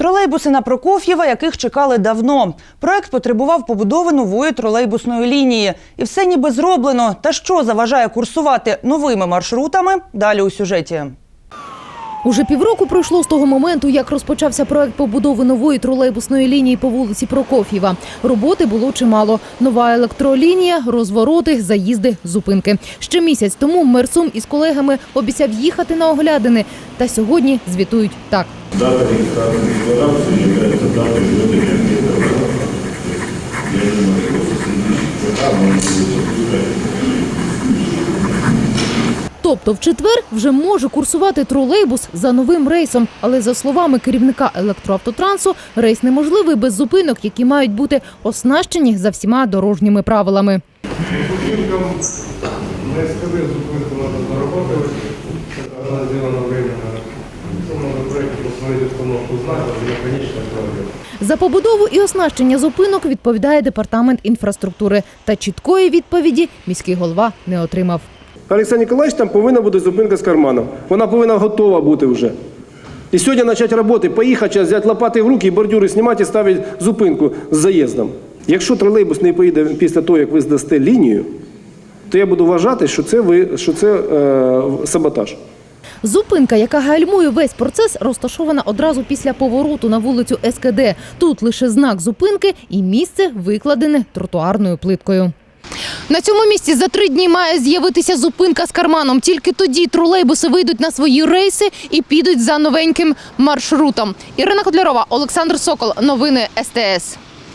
Тролейбуси на Прокоф'єва, яких чекали давно. Проект потребував побудови нової тролейбусної лінії. І все ніби зроблено. Та що заважає курсувати новими маршрутами? Далі у сюжеті. Уже півроку пройшло з того моменту, як розпочався проект побудови нової тролейбусної лінії по вулиці Прокоф'єва. Роботи було чимало. Нова електролінія, розвороти, заїзди, зупинки. Ще місяць тому Мерсум із колегами обіцяв їхати на оглядини. Та сьогодні звітують так. Дата регистрации декларации является датой введения объекта работы. Я думаю, что среди ЧК можно будет запускать Тобто в четвер вже може курсувати тролейбус за новим рейсом. Але за словами керівника електроавтотрансу, рейс неможливий без зупинок, які мають бути оснащені за всіма дорожніми правилами. Зупинкам на СКД зупинку надо дорабатывать. Это она сделана временно. Потом установку. За побудову і оснащення зупинок відповідає департамент інфраструктури. Та чіткої відповіді міський голова не отримав. Олександр Ніколаївич, там повинна бути зупинка з карманом. Вона повинна готова бути вже. І сьогодні почати роботи, поїхати, зараз взяти лопати в руки, і бордюри знімати і ставити зупинку з заїздом. Якщо тролейбус не поїде після того, як ви здасте лінію, то я буду вважати, що це, ви, що це е, саботаж. Зупинка, яка гальмує весь процес, розташована одразу після повороту на вулицю СКД. Тут лише знак зупинки і місце викладене тротуарною плиткою. На цьому місці за три дні має з'явитися зупинка з карманом. Тільки тоді тролейбуси вийдуть на свої рейси і підуть за новеньким маршрутом. Ірина Котлярова, Олександр Сокол. Новини СТС.